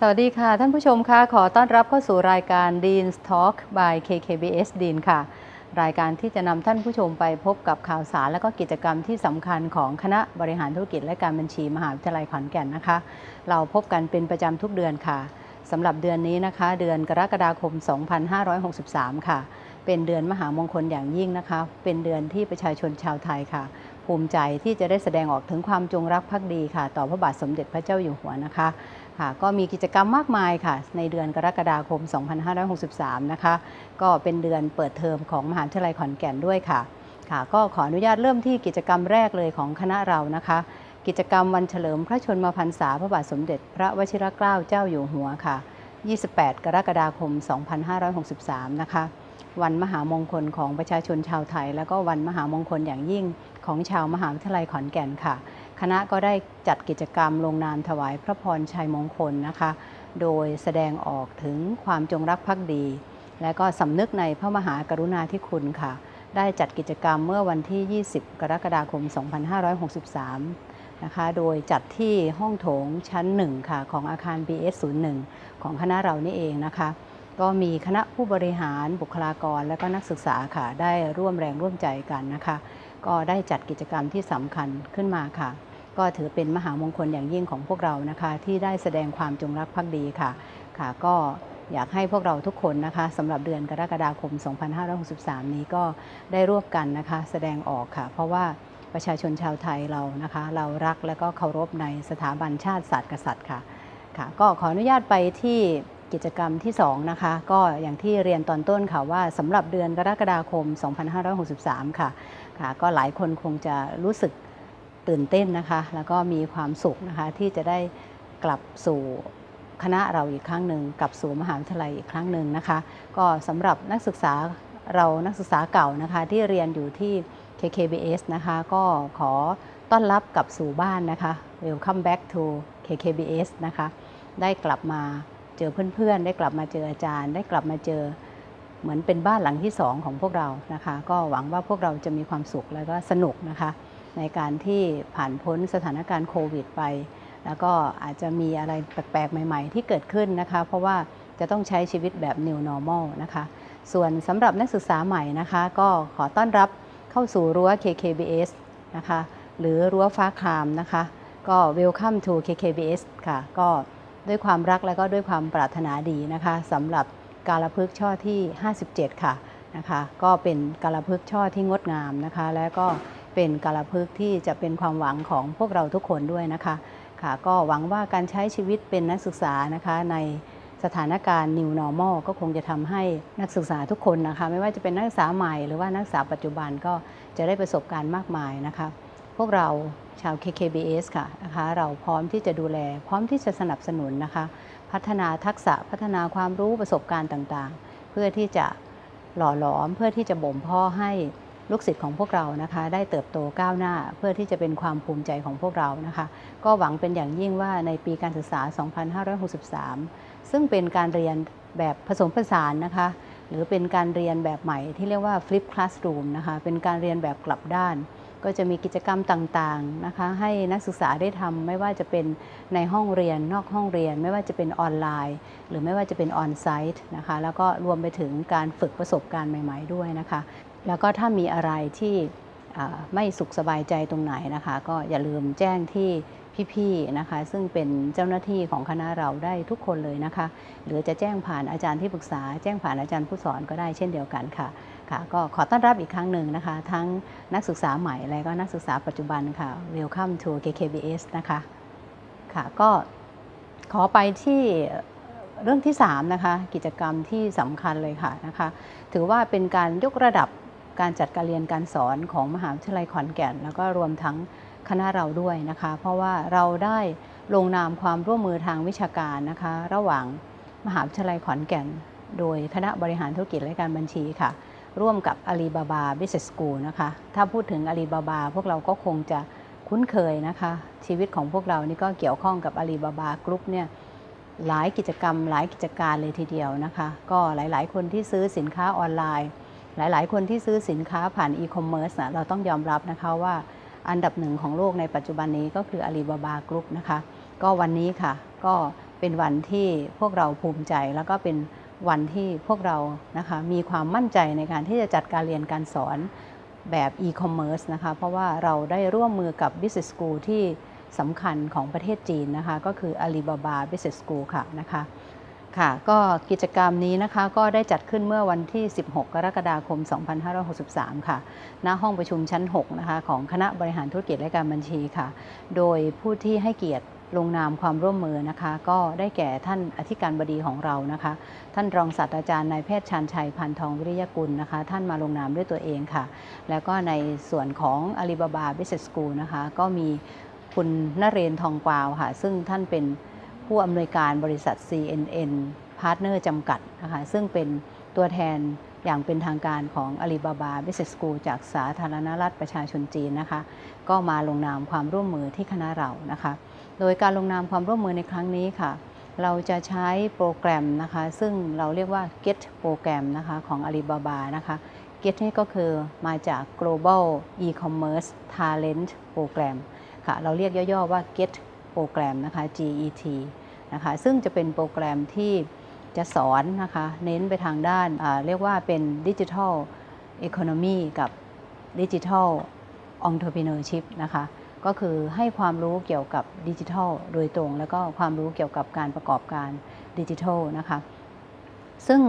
สวัสดีค่ะ ท่านผู้ชมค่ะ ขอต้อนรับเข้าสู่รายการ Dean's Talk by KKBS Dean ค่ะ รายการที่จะนำท่านผู้ชมไปพบกับข่าวสาร และก็กิจกรรมที่สำคัญของคณะบริหารธุรกิจและการบัญชีมหาวิทยาลัยขอนแก่นนะคะ เราพบกันเป็นประจำทุกเดือนค่ะสำหรับเดือนนี้นะคะ เดือนกรกฎาคม 2563 ค่ะ เป็นเดือนมหามงคลอย่างยิ่งนะคะ เป็นเดือนที่ประชาชนชาวไทยค่ะ ภูมิใจที่จะได้แสดงออกถึงความจงรักภักดีค่ะ ต่อพระบาทสมเด็จพระเจ้าอยู่หัวนะคะ ค่ะก็มีกิจกรรมมากมายค่ะ ในเดือนกรกฎาคม 2563 นะคะ ก็เป็นเดือนเปิดเทอมของมหาวิทยาลัยขอนแก่นด้วยค่ะค่ะ ก็ขออนุญาตเริ่มที่กิจกรรมแรกเลยของคณะเรานะคะ กิจกรรมวันเฉลิมพระชนมพรรษาพระบาทสมเด็จ พระวชิรเกล้าเจ้าอยู่หัวค่ะ 28 กรกฎาคม 2563 นะคะ วันมหามงคลของประชาชนชาวไทย แล้วก็วันมหามงคลอย่างยิ่งของชาวมหาวิทยาลัยขอนแก่นค่ะ คณะก็ได้จัดกิจกรรมลงนามถวายพระพรชัยมงคลนะคะ โดยแสดงออกถึงความจงรักภักดี และก็สำนึกในพระมหากรุณาธิคุณค่ะ ได้จัดกิจกรรมเมื่อวันที่ 20 กรกฎาคม 2563 นะคะ โดยจัดที่ห้องโถงชั้น 1 ค่ะของอาคาร BS 01ของคณะเรานี่เองนะคะ ก็มีคณะผู้บริหารบุคลากรและก็นักศึกษาค่ะ ได้ร่วมแรงร่วมใจกันนะคะ ก็ได้จัดกิจกรรมที่สำคัญขึ้นมาค่ะ ก็ถือเป็นมหามงคลอย่างยิ่งของพวกเรานะคะที่ได้แสดงความจงรักภักดีค่ะค่ะก็อยากให้พวกเราทุกคนนะคะสำหรับเดือนกรกฎาคม 2563 นี้ก็ได้ร่วมกันนะคะแสดงออกค่ะ เพราะว่าประชาชนชาวไทยเรานะคะ เรารักและก็เคารพในสถาบันชาติศาสตร์กษัตริย์ค่ะค่ะ ก็ขออนุญาตไปที่กิจกรรมที่2นะคะก็อย่างที่เรียนตอนต้นค่ะว่าสำหรับเดือนกรกฎาคม 2563 ค่ะค่ะ ก็หลายคนคงจะรู้สึก ตื่นเต้นนะคะ แล้วก็มีความสุขนะคะที่จะได้กลับสู่คณะเราอีกครั้งหนึ่งกลับสู่มหาวิทยาลัยอีกครั้งหนึ่งนะคะ ก็สำหรับนักศึกษาเรานักศึกษาเก่านะคะที่เรียนอยู่ที่ KKBS นะคะ ก็ขอต้อนรับกลับสู่บ้านนะคะ Welcome back to KKBS นะคะ ได้กลับมาเจอเพื่อนๆ ได้กลับมาเจออาจารย์ ได้กลับมาเจอเหมือนเป็นบ้านหลังที่สองของพวกเรานะคะ ก็หวังว่าพวกเราจะมีความสุขแล้วก็สนุกนะคะ ในการที่ผ่านพ้นสถานการณ์โควิดไป แล้วก็อาจจะมีอะไรแปลกๆ ใหม่ๆ ที่เกิดขึ้นนะคะ เพราะว่าจะต้องใช้ชีวิตแบบ new normal นะคะ ส่วนสำหรับนักศึกษาใหม่นะคะ ก็ขอต้อนรับเข้าสู่รั้ว KKBS นะคะ หรือรั้วฟ้าครามนะคะ ก็ welcome to KKBS ค่ะ ก็ด้วยความรักและก็ด้วยความปรารถนาดีนะคะสำหรับการละพึกช่อที่ 57 ค่ะนะคะ ก็เป็นการละพึกช่อที่งดงามนะคะ และก็ เป็นการลพึกที่จะเป็นความหวังของพวกเราทุกคนด้วยนะคะค่ะก็หวังว่าการใช้ชีวิตเป็นนักศึกษานะคะในสถานการณ์ new normal ก็คงจะทำให้นักศึกษาทุกคนนะคะ ไม่ว่าจะเป็นนักศึกษาใหม่หรือว่านักศึกษาปัจจุบันก็จะได้ประสบการณ์มากมายนะคะ พวกเราชาว KKBS ค่ะนะคะเราพร้อมที่จะดูแล พร้อมที่จะสนับสนุนนะคะ พัฒนาทักษะพัฒนาความรู้ประสบการณ์ต่างๆ เพื่อที่จะหล่อหลอมเพื่อที่จะบ่มเพาะให้ ลูกศิษย์ของพวกเรานะคะได้เติบโตก้าวหน้าเพื่อที่จะเป็นความภูมิใจของพวกเรานะคะ ก็หวังเป็นอย่างยิ่งว่าในปีการศึกษา 2563 ซึ่งเป็นการเรียนแบบผสมผสานนะคะ หรือเป็นการเรียนแบบใหม่ที่เรียกว่า flip classroom นะคะ เป็นการเรียนแบบกลับด้าน ก็จะมีกิจกรรมต่างๆนะคะ ให้นักศึกษาได้ทำไม่ว่าจะเป็นในห้องเรียนนอกห้องเรียน ไม่ว่าจะเป็นออนไลน์ หรือไม่ว่าจะเป็นออนไซต์นะคะ แล้วก็รวมไปถึงการฝึกประสบการณ์ใหม่ ๆ ด้วยนะคะ แล้วก็ถ้ามีอะไรที่ไม่สุขสบายใจตรงไหนนะคะ ก็อย่าลืมแจ้งที่พี่ๆนะคะ ซึ่งเป็นเจ้าหน้าที่ของคณะเราได้ทุกคนเลยนะคะ หรือจะแจ้งผ่านอาจารย์ที่ปรึกษา แจ้งผ่านอาจารย์ผู้สอนก็ได้เช่นเดียวกันค่ะค่ะ ก็ขอต้อนรับอีกครั้งหนึ่งนะคะ ทั้งนักศึกษาใหม่และก็นักศึกษาปัจจุบันค่ะ Welcome to KKBS นะคะค่ะก็ขอไปที่เรื่องที่3นะคะกิจกรรมที่สำคัญเลยค่ะนะคะ ถือว่าเป็นการยกระดับ การจัดการเรียนการสอนของมหาวิทยาลัยขอนแก่น แล้วก็รวมทั้งคณะเราด้วยนะคะ เพราะว่าเราได้ลงนามความร่วมมือทางวิชาการนะคะ ระหว่างมหาวิทยาลัยขอนแก่น โดยคณะบริหารธุรกิจและการบัญชีค่ะ ร่วมกับ Alibaba Business School นะคะ ถ้าพูดถึง Alibaba พวกเราก็คงจะคุ้นเคยนะคะ ชีวิตของพวกเรานี่ก็เกี่ยวข้องกับ Alibaba Group เนี่ยหลายกิจกรรมหลายกิจการเลยทีเดียวนะคะ ก็หลาย ๆ คนที่ซื้อสินค้าออนไลน์ หลาย ๆ คนที่ซื้อสินค้าผ่านอีคอมเมิร์ซนะเราต้องยอมรับนะคะว่าอันดับหนึ่งของโลกในปัจจุบันนี้ก็คือ Alibaba Group นะคะ ก็วันนี้ค่ะ ก็เป็นวันที่พวกเราภูมิใจ แล้วก็เป็นวันที่พวกเรานะคะมีความมั่นใจในการที่จะจัดการเรียนการสอนแบบ e-commerce นะคะ เพราะว่าเราได้ร่วมมือกับ Business School ที่สำคัญของประเทศจีนนะคะ ก็คือ Alibaba Business School ค่ะนะคะ ค่ะก็กิจกรรมนี้นะคะก็ได้จัดขึ้นเมื่อวันที่ 16 กรกฎาคม 2563 ค่ะณห้องประชุมชั้น 6 นะคะ ของคณะบริหารธุรกิจและการบัญชีค่ะ โดยผู้ที่ให้เกียรติลงนามความร่วมมือนะคะ ก็ได้แก่ท่านอธิการบดีของเรานะคะ ท่านรองศาสตราจารย์นายแพทย์ชาญชัยพันทองวิริยกุลนะคะ ท่านมาลงนามด้วยตัวเองค่ะ แล้วก็ในส่วนของ Alibaba Business School นะคะ ก็มีคุณนเรนทร์ทองกวาวค่ะ ซึ่งท่านเป็น ผู้อำนวยการบริษัท CNN Partner จำกัดนะคะซึ่งเป็นตัวแทนอย่างเป็นทางการของ Alibaba Business School จากสาธารณรัฐประชาชนจีนนะคะ ก็มาลงนามความร่วมมือที่คณะเรานะคะ โดยการลงนามความร่วมมือในครั้งนี้ค่ะ เราจะใช้โปรแกรมนะคะ ซึ่งเราเรียกว่า GET โปรแกรมนะคะของ Alibaba นะคะ GET นี่ก็คือมาจาก Global E-commerce Talent Program ค่ะ เราเรียกย่อๆว่า GET รแกรมนะคะ GET นะคะซึ่งจะเป็นโปรแกรมที่จะสอนนะคะเน้นไปทางด้านเรียกว่าเป็นดิจิทัลอีโคโนมีกับดิจิทัลองค์ r e ร n e u r s h i p นะคะก็คือให้ความรู้เกี่ยวกับดิจิทัลโดยตรง แล้วก็ความรู้เกี่ยวกับการประกอบการดิจิทัลนะคะซึ่ง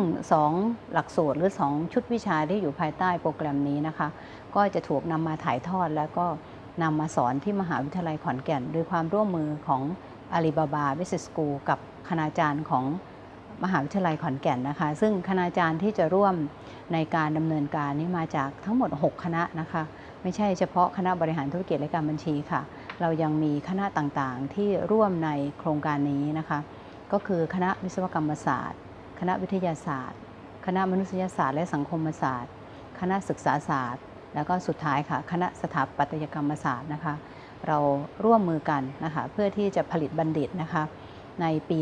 2 หลักสูตรหรือ 2 ชุดวิชาที่อยู่ภายใต้โปรแกรมนี้นะคะ ก็จะถูกนำมาถ่ายทอดแล้วก็ นำมาสอนที่มหาวิทยาลัยขอนแก่น โดยความร่วมมือของ Alibaba Business School กับคณาจารย์ของมหาวิทยาลัยขอนแก่นนะคะ ซึ่งคณาจารย์ที่จะร่วมในการดำเนินการนี้มาจากทั้งหมด 6 คณะนะคะ ไม่ใช่เฉพาะคณะบริหารธุรกิจและการบัญชีค่ะ เรายังมีคณะต่างๆ ที่ร่วมในโครงการนี้นะคะ ก็คือคณะวิศวกรรมศาสตร์ คณะวิทยาศาสตร์ คณะมนุษยศาสตร์และสังคมศาสตร์ คณะศึกษาศาสตร์ แล้วก็สุดท้ายค่ะคณะสถาปัตยกรรมศาสตร์นะคะ เราร่วมมือกันนะคะเพื่อที่จะผลิตบัณฑิตนะคะ ในปี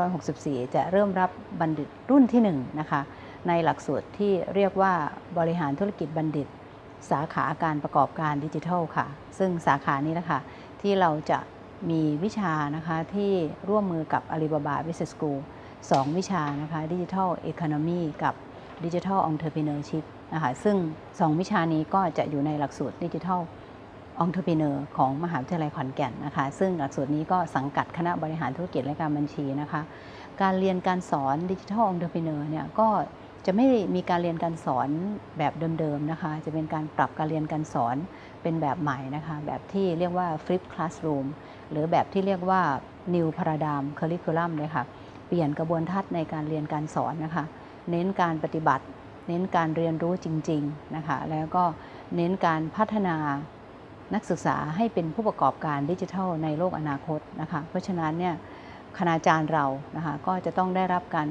2564 จะเริ่มรับบัณฑิตรุ่นที่1นะคะในหลักสูตรที่เรียกว่าบริหารธุรกิจบัณฑิต สาขาการประกอบการดิจิทัลค่ะ ซึ่งสาขานี้นะคะที่เราจะมีวิชานะคะที่ร่วมมือกับ Alibaba Business School 2 วิชานะคะดิจิทัลเอคโนมีกับดิจิ ทัลองค์ r e ร n e u r s h i p นะคะซึ่ง 2 วิชานี้ก็จะอยู่ในหลักสูตรดิจิทัลองค์ r e ร n e u r ของมหาวิทยาลัยขอนแก่นนะคะ ซึ่งหลักสูตรนี้ก็สังกัดคณะบริหารธุรกิจและการบัญชีนะคะ การเรียนการสอนดิจิทัลองค์ r e ร n e u r เนี่ยก็จะไม่มีการเรียนการสอนแบบเดิมๆนะคะ จะเป็นการปรับการเรียนการสอนเป็นแบบใหม่นะคะ แบบที่เรียกว่า flip classroom หรือแบบที่เรียกว่า new paradigm curriculum เลยค่ะ เปลี่ยนกระบวนทัศน์ในการเรียนการสอนนะคะ เน้นการปฏิบัติ เน้นการเรียนรู้จริงๆนะคะแล้วก็เน้นการพัฒนานักศึกษาให้เป็นผู้ประกอบการดิจิทัลในโลกอนาคตนะคะเพราะฉะนั้นเนี่ยคณาจารย์เรานะคะก็จะต้องได้รับการ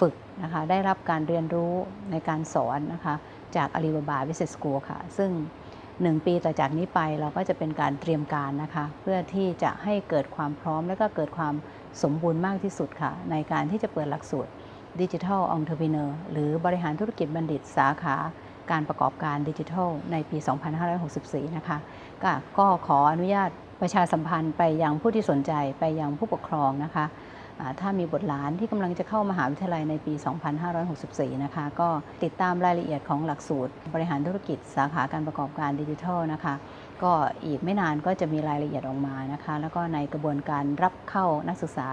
ฝึกนะคะได้รับการเรียนรู้ในการสอนนะคะจาก Alibaba Business School ค่ะ ซึ่ง 1 ปีต่อจากนี้ไปเราก็จะเป็นการเตรียมการนะคะ เพื่อที่จะให้เกิดความพร้อมและก็เกิดความสมบูรณ์มากที่สุดค่ะ ในการที่จะเปิดหลักสูตร ดิจิทัลองค์ r e ร n e u r หรือบริหารธุรกิจบัณฑิตสาขาการประกอบการดิจิทัลในปี 2564 นะคะกก็ขออนุญาตประชาสัมพันธ์ไปยังผู้ที่สนใจไปยังผู้ปกครองนะคะะถ้ามีบุตรหลานที่กำลังจะเข้ามหาวิทยาลัยในปี 2564 นะคะ ก็ติดตามรายละเอียดของหลักสูตร บริหารธุรกิจสาขาการประกอบการดิจิทัลนะคะ ก็อีกไม่นานก็จะมีรายละเอียดออกมานะคะ แล้วก็ในกระบวนการรับเข้านักศึกษา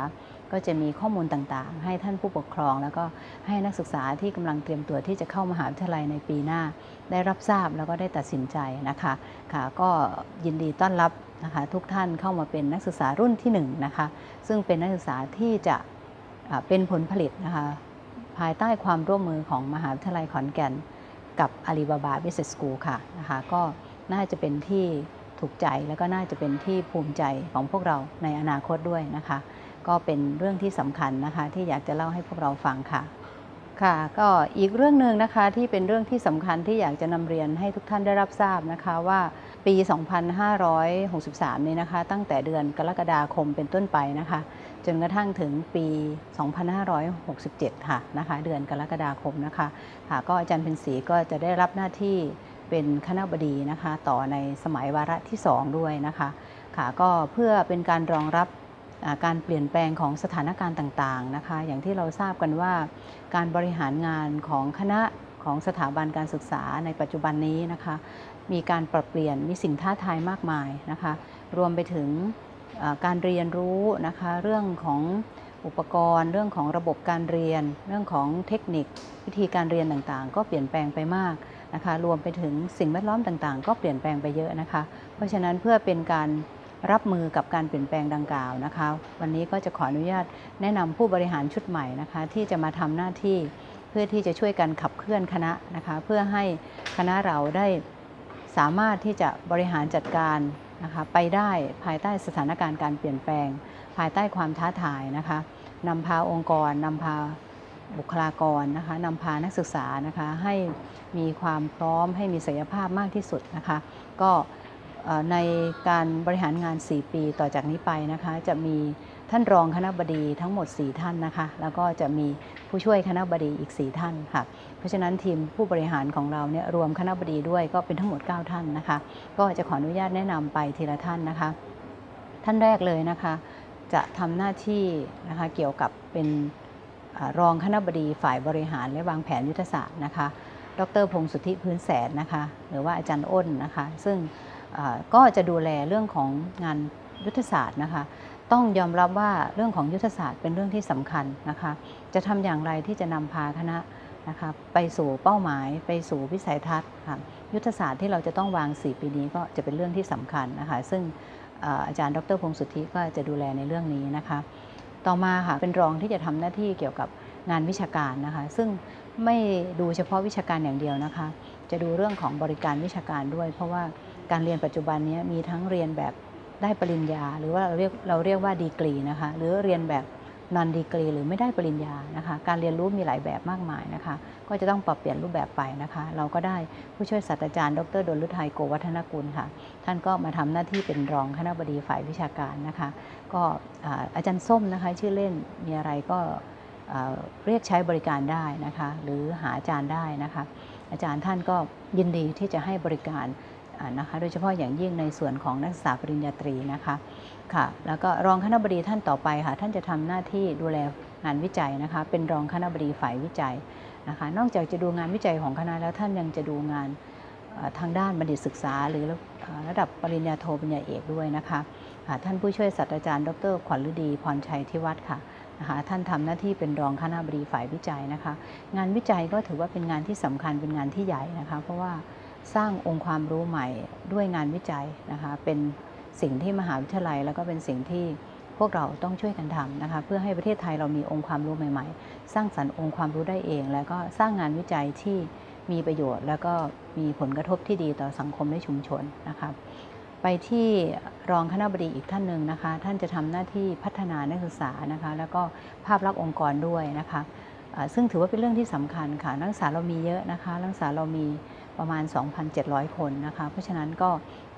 ก็จะมีข้อมูลต่างๆ ให้ท่านผู้ปกครอง แล้วก็ให้นักศึกษาที่กำลังเตรียมตัวที่จะเข้ามหาวิทยาลัยในปีหน้า ได้รับทราบแล้วก็ได้ตัดสินใจนะคะค่ะก็ยินดีต้อนรับนะคะทุกท่านเข้ามาเป็นนักศึกษารุ่นที่1นะคะซึ่งเป็นนักศึกษาที่จะเป็นผลผลิตนะคะภายใต้ความร่วมมือของมหาวิทยาลัยขอนแก่น กับ Alibaba Business School ค่ะนะคะก็น่าจะเป็นที่ถูกใจแล้วก็น่าจะเป็นที่ภูมิใจของพวกเราในอนาคตด้วยนะคะ ก็เป็นเรื่องที่สำคัญนะคะ ที่อยากจะเล่าให้พวกเราฟังค่ะค่ะก็อีกเรื่องหนึ่งนะคะที่เป็นเรื่องที่สำคัญที่อยากจะนำเรียนให้ทุกท่านได้รับทราบนะคะว่าปี 2563 นี้นะคะ ตั้งแต่เดือนกรกฎาคมเป็นต้นไปนะคะ จนกระทั่งถึงปี 2567 ค่ะนะคะเดือนกรกฎาคมนะคะค่ะก็อาจารย์เพ็ญศรีก็จะได้รับหน้าที่เป็นคณะบดีนะคะ ต่อในสมัยวาระที่ 2 ด้วยนะคะค่ะก็เพื่อเป็นการรองรับ การเปลี่ยนแปลงของสถานการณ์ต่างๆนะคะ อย่างที่เราทราบกันว่าการบริหารงานของคณะของสถาบันการศึกษาในปัจจุบันนี้นะคะ มีการปรับเปลี่ยนมีสิ่งท้าทายมากมายนะคะ รวมไปถึงการเรียนรู้นะคะ เรื่องของอุปกรณ์ เรื่องของระบบการเรียน เรื่องของเทคนิค วิธีการเรียนต่างๆ ก็เปลี่ยนแปลงไปมากนะคะ รวมไปถึงสิ่งแวดล้อมต่างๆ ก็เปลี่ยนแปลงไปเยอะนะคะ เพราะฉะนั้นเพื่อเป็นการ รับมือกับการเปลี่ยนแปลงดังกล่าวนะคะ วันนี้ก็จะขออนุญาตแนะนำผู้บริหารชุดใหม่นะคะ ที่จะมาทำหน้าที่เพื่อที่จะช่วยกันขับเคลื่อนคณะนะคะ เพื่อให้คณะเราได้สามารถที่จะบริหารจัดการนะคะไปได้ภายใต้สถานการณ์การเปลี่ยนแปลง ภายใต้ความท้าทายนะคะนำพาองค์กรนำพาบุคลากรนะคะนำพานักศึกษานะคะให้มีความพร้อมให้มีศักยภาพมากที่สุดนะคะ ก็ ในการบริหารงาน 4 ปีต่อจากนี้ไปนะคะ จะมีท่านรองคณะบดีทั้งหมด 4 ท่านนะคะ แล้วก็จะมีผู้ช่วยคณะบดีอีก 4 ท่านค่ะ เพราะฉะนั้นทีมผู้บริหารของเราเนี่ยรวมคณะบดีด้วยก็เป็นทั้งหมด 9 ท่านนะคะ ก็จะขออนุญาตแนะนำไปทีละท่านนะคะ ท่านแรกเลยนะคะ จะทำหน้าที่นะคะเกี่ยวกับเป็นอรองคณะบดีฝ่ายบริหารและวางแผนยุทธศาสตร์นะคะ ดรพงศ์สุทธิพื้นแสนนะคะ หรือว่าอาจารย์อ้นนะคะ ซึ่ง ก็จะดูแลเรื่องของงานยุทธศาสตร์นะคะ ต้องยอมรับว่าเรื่องของยุทธศาสตร์เป็นเรื่องที่สำคัญนะคะ จะทำอย่างไรที่จะนำพาคณะนะคะไปสู่เป้าหมายไปสู่วิสัยทัศน์ค่ะยุทธศาสตร์ที่เราจะต้องวาง 4 ปีนี้ก็จะเป็นเรื่องที่สำคัญนะคะ ซึ่งอาจารย์ดรพงศ์สุทธิก็จะดูแลในเรื่องนี้นะคะ ต่อมาค่ะเป็นรองที่จะทำหน้าที่เกี่ยวกับงานวิชาการนะคะ ซึ่งไม่ดูเฉพาะวิชาการอย่างเดียวนะคะ จะดูเรื่องของบริการวิชาการด้วย เพราะว่า การเรียนปัจจุบันนี้มีทั้งเรียนแบบได้ปริญญา หรือว่าเราเรียกเราเรียกว่าดีกรีนะคะหรือเรียนแบบนอนดีกรีหรือไม่ได้ปริญญานะคะการเรียนรู้มีหลายแบบมากมายนะคะก็จะต้องปรับเปลี่ยนรูปแบบไปนะคะเราก็ได้ผู้ช่วยศาสตราจารย์ ดรดลฤทัยโกวัฒนกุลค่ะ ท่านก็มาทำหน้าที่เป็นรองคณะบดีฝ่ายวิชาการนะคะ ก็อาอาจารย์ส้มนะคะชื่อเล่นมีอะไรก็เรียกใช้บริการได้นะคะ หรือหาอาจารย์ได้นะคะ อาจารย์ท่านก็ยินดีที่จะให้บริการ นะคะโดยเฉพาะอย่างยิ่งในส่วนของนักศึกษาปริญญาตรีนะคะค่ะแล้วก็รองคณะบดีท่านต่อไปค่ะท่านจะทำหน้าที่ดูแลงานวิจัยนะคะเป็นรองคณะบดีฝ่ายวิจัยนะคะนอกจากจะดูงานวิจัยของคณะแล้วท่านยังจะดูงานทางด้านบัณฑิตศึกษา หรือระดับปริญญาโทปริญญาเอกด้วยนะคะท่านผู้ช่วยศาสตราจารย์ ดรขวัญฤดีพรชัยทิวัฒน์ค่ะนะคะท่านทำหน้าที่เป็นรองคณะบดีฝ่ายวิจัยนะคะ งานวิจัยก็ถือว่าเป็นงานที่สำคัญเป็นงานที่ใหญ่นะคะ เพราะว่า สร้างองค์ความรู้ใหม่ด้วยงานวิจัยนะคะเป็นสิ่งที่มหาวิทยาลัย แล้วก็เป็นสิ่งที่พวกเราต้องช่วยกันทำนะคะเพื่อให้ประเทศไทยเรามีองค์ความรู้ใหม่ ๆ สร้างสรรค์องค์ความรู้ได้เอง แล้วก็สร้างงานวิจัยที่มีประโยชน์ แล้วก็มีผลกระทบที่ดีต่อสังคมและชุมชนนะคะไปที่รองคณะบดีอีกท่านหนึ่งนะคะ ท่านจะทำหน้าที่พัฒนานักศึกษานะคะ แล้วก็ภาพลักษณ์องค์กรด้วยนะคะซึ่งถือว่าเป็นเรื่องที่สำคัญค่ะนักศึกษาเรามีเยอะนะคะนักศึกษาเรามี ประมาณ 2,700 คนนะคะ เพราะฉะนั้นก็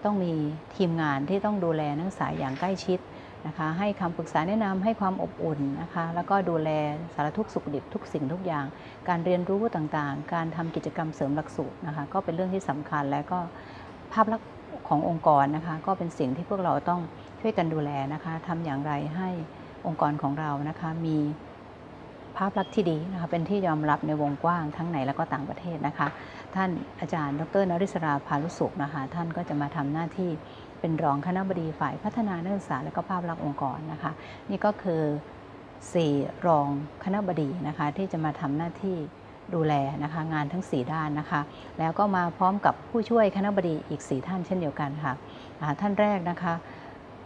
ต้องมีทีมงานที่ต้องดูแลนักศึกษาอย่างใกล้ชิดนะคะ ให้คำปรึกษาแนะนำให้ความอบอุ่นนะคะ แล้วก็ดูแลสารทุกสุขดิบทุกสิ่งทุกอย่าง การเรียนรู้ต่างๆ การทำกิจกรรมเสริมหลักสูตรนะคะ ก็เป็นเรื่องที่สำคัญและก็ภาพลักษณ์ขององค์กรนะคะ ก็เป็นสิ่งที่พวกเราต้องช่วยกันดูแลนะคะทำอย่างไรให้องค์กรของเรานะคะมีภาพลักษณ์ที่ดีนะคะเป็นที่ยอมรับในวงกว้างทั้งในและก็ต่างประเทศนะคะ ท่านอาจารย์ ดรนริศราพาลุสุขนะคะท่านก็จะมาทำหน้าที่เป็นรองคณะบดีฝ่ายพัฒนานักศึกษาและก็ภาพลักษณ์องค์กรนะคะ นี่ก็คือสี่รองคณะบดีนะคะที่จะมาทำหน้าที่ดูแลนะคะงานทั้ง 4 ด้านนะคะ แล้วก็มาพร้อมกับผู้ช่วยคณะบดีอีก 4 ท่านเช่นเดียวกันค่ะท่านแรกนะคะ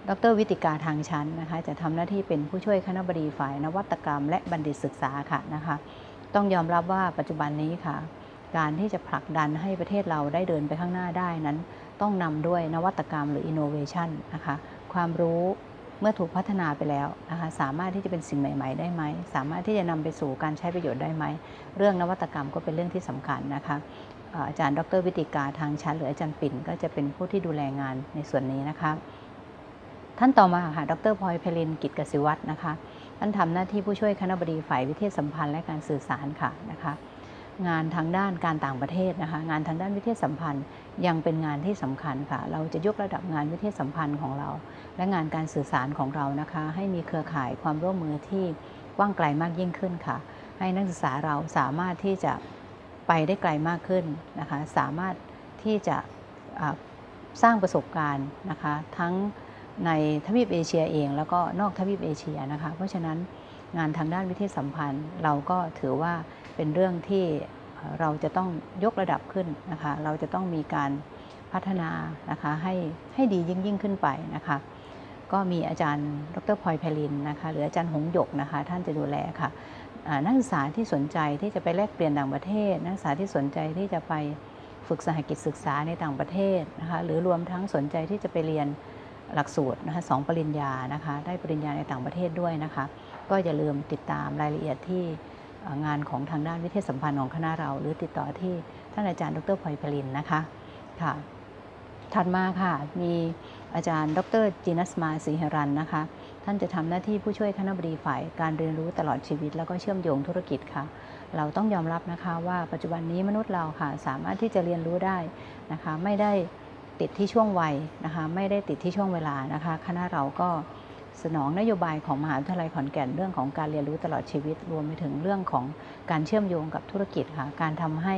ดรวิติกาทางชั้นนะคะจะทำหน้าที่เป็นผู้ช่วยคณะบดีฝ่ายนวัตกรรม และบัณฑิตศึกษาค่ะนะคะ ต้องยอมรับว่าปัจจุบันนี้ค่ะ การที่จะผลักดันให้ประเทศเราได้เดินไปข้างหน้าได้นั้น ต้องนำด้วยนวัตกรรมหรือ innovation นะคะความรู้เมื่อถูกพัฒนาไปแล้วนะคะสามารถที่จะเป็นสิ่งใหม่ ๆ ได้ไหม สามารถที่จะนำไปสู่การใช้ประโยชน์ได้ไหม เรื่องนวัตกรรมก็เป็นเรื่องที่สำคัญนะคะเอ่ออาจารย์ดรวิติกาทางชั้นหรืออาจารย์ปิ่น ก็จะเป็นผู้ที่ดูแลงานในส่วนนี้นะคะท่านต่อมาค่ะดรพลอยเพลินกิจกสิวัตรนะคะท่านทำหน้าที่ผู้ช่วยคณะบดีฝ่ายวิเทศสัมพันธ์และการสื่อสารค่ะนะคะ งานทางด้านการต่างประเทศนะคะงานทางด้านวิเทศสัมพันธ์ ยังเป็นงานที่สำคัญค่ะ เราจะยกระดับงานวิเทศสัมพันธ์ของเรา และงานการสื่อสารของเรานะคะ ให้มีเครือข่ายความร่วมมือที่กว้างไกลมากยิ่งขึ้นค่ะ ให้นักศึกษาเราสามารถที่จะไปได้ไกลมากขึ้นนะคะ สามารถที่จะสร้างประสบการณ์นะคะ ทั้งในทวีปเอเชียเอง แล้วก็นอกทวีปเอเชียนะคะ เพราะฉะนั้นงานทางด้านวิทยาสัมพันธ์ เราก็ถือว่า เป็นเรื่องที่เราจะต้องยกระดับขึ้นนะคะ เราจะต้องมีการพัฒนานะคะให้ให้ดียิ่งยิ่งขึ้นไปนะคะ ก็มีอาจารย์ดรพลอยไพลินนะคะหรืออาจารย์หงหยกนะคะท่านจะดูแลค่ะนักศึกษาที่สนใจที่จะไปแลกเปลี่ยนต่างประเทศ นักศึกษาที่สนใจที่จะไปฝึกสหกิจศึกษาในต่างประเทศนะคะหรือรวมทั้งสนใจที่จะไปเรียนหลักสูตรนะคะสองปริญญานะคะได้ปริญญาในต่างประเทศด้วยนะคะ ก็อย่าลืมติดตามรายละเอียดที่ งานของทางด้านวิทยสัมพันธ์ของคณะเรา หรือติดต่อที่ท่านอาจารย์ดรพลอยพลินนะคะค่ะถัดมาค่ะมีอาจารย์ ดรจินัสมาศรีหรันนะคะ ท่านจะทำหน้าที่ผู้ช่วยคณะบดีฝ่ายการเรียนรู้ตลอดชีวิต แล้วก็เชื่อมโยงธุรกิจค่ะ เราต้องยอมรับนะคะว่าปัจจุบันนี้มนุษย์เราค่ะ สามารถที่จะเรียนรู้ได้นะคะ ไม่ได้ติดที่ช่วงวัยนะคะ ไม่ได้ติดที่ช่วงเวลานะคะ คณะเราก็ สนองนโยบายของมหาวิทยาลัยขอนแก่นเรื่องของการเรียนรู้ตลอดชีวิต รวมไปถึงเรื่องของการเชื่อมโยงกับธุรกิจค่ะการทำให้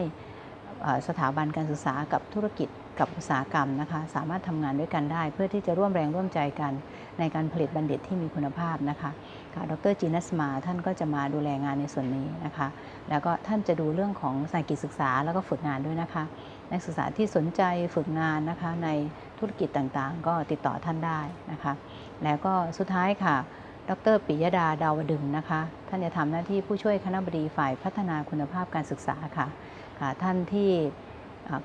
สถาบันการศึกษากับธุรกิจกับอุตสาหกรรมนะคะ สามารถทำงานด้วยกันได้ เพื่อที่จะร่วมแรงร่วมใจกันในการผลิตบัณฑิตที่มีคุณภาพนะคะค่ะดรจีนัสมาท่านก็จะมาดูแลงานในส่วนนี้นะคะ แล้วก็ท่านจะดูเรื่องของสายกิจศึกษาแล้วก็ฝึกงานด้วยนะคะ นักศึกษาที่สนใจฝึกงานนะคะในธุรกิจต่างๆ ก็ติดต่อท่านได้นะคะ แล้วก็สุดท้ายค่ะ ดรปิยดาดาวดึงนะคะ ท่านจะทำหน้าที่ผู้ช่วยคณะบดีฝ่ายพัฒนาคุณภาพการศึกษาค่ะค่ะท่านที่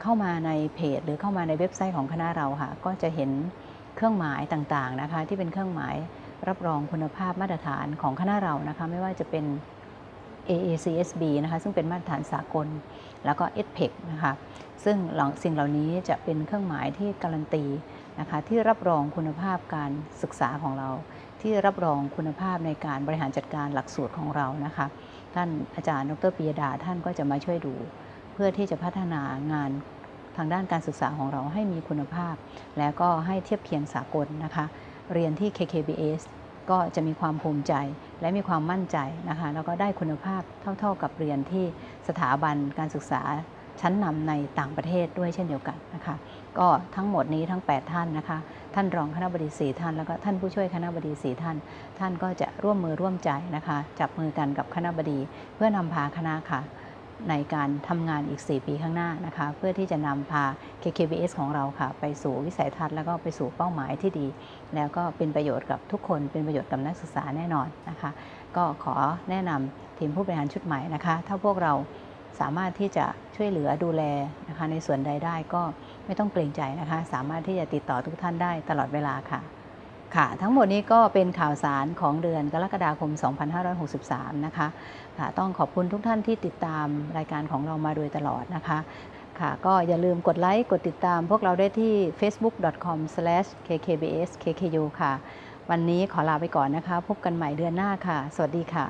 เข้ามาในเพจ หรือเข้ามาในเว็บไซต์ของคณะเราค่ะ ก็จะเห็นเครื่องหมายต่างๆนะคะ ที่เป็นเครื่องหมายรับรองคุณภาพมาตรฐานของคณะเรานะคะ ไม่ว่าจะเป็น AACSB นะคะ ซึ่งเป็นมาตรฐานสากล แล้วก็ EdPEC นะคะ ซึ่งสิ่งเหล่านี้จะเป็นเครื่องหมายที่การันตี นะคะที่รับรองคุณภาพการศึกษาของเรา ที่รับรองคุณภาพในการบริหารจัดการหลักสูตรของเรานะคะท่านอาจารย์ดรปิยดาท่านก็จะมาช่วยดู เพื่อที่จะพัฒนางานทางด้านการศึกษาของเราให้มีคุณภาพ แล้วก็ให้เทียบเคียงสากลนะคะ เรียนที่ KKBS ก็จะมีความภูมิใจและมีความมั่นใจนะคะแล้วก็ได้คุณภาพเท่า ๆกับเรียนที่สถาบันการศึกษา ชั้นนำในต่างประเทศด้วยเช่นเดียวกันนะคะก็ทั้งหมดนี้ทั้ง 8 ท่านนะคะท่านรองคณะบดีสีท่านแล้วก็ท่านผู้ช่วยคณะบดีสีท่าน ท่านก็จะร่วมมือร่วมใจนะคะจับมือกันกับคณะบดีเพื่อนำพาคณะค่ะในการทำงานอีก 4 ปีข้างหน้านะคะเพื่อที่จะนำพา KKBS ของเราค่ะ ไปสู่วิสัยทัศน์แล้วก็ไปสู่เป้าหมายที่ดี แล้วก็เป็นประโยชน์กับทุกคนเป็นประโยชน์กับนักศึกษาแน่นอนนะคะ ก็ขอแนะนำทีมผู้บริหารชุดใหม่นะคะ ถ้าพวกเรา สามารถที่จะช่วยเหลือดูแลนะคะในส่วนใดได้ก็ไม่ต้องเกรงใจนะคะ สามารถที่จะติดต่อทุกท่านได้ตลอดเวลาค่ะ ค่ะ ทั้งหมดนี้ก็เป็นข่าวสารของเดือนกรกฎาคม 2563 นะคะค่ะต้องขอบคุณทุกท่านที่ติดตามรายการของเรามาโดยตลอดนะคะค่ะก็อย่าลืมกดไลค์กดติดตามพวกเราได้ที่ facebook.com/kkbskku ค่ะ วันนี้ขอลาไปก่อนนะคะ พบกันใหม่เดือนหน้าค่ะ สวัสดีค่ะ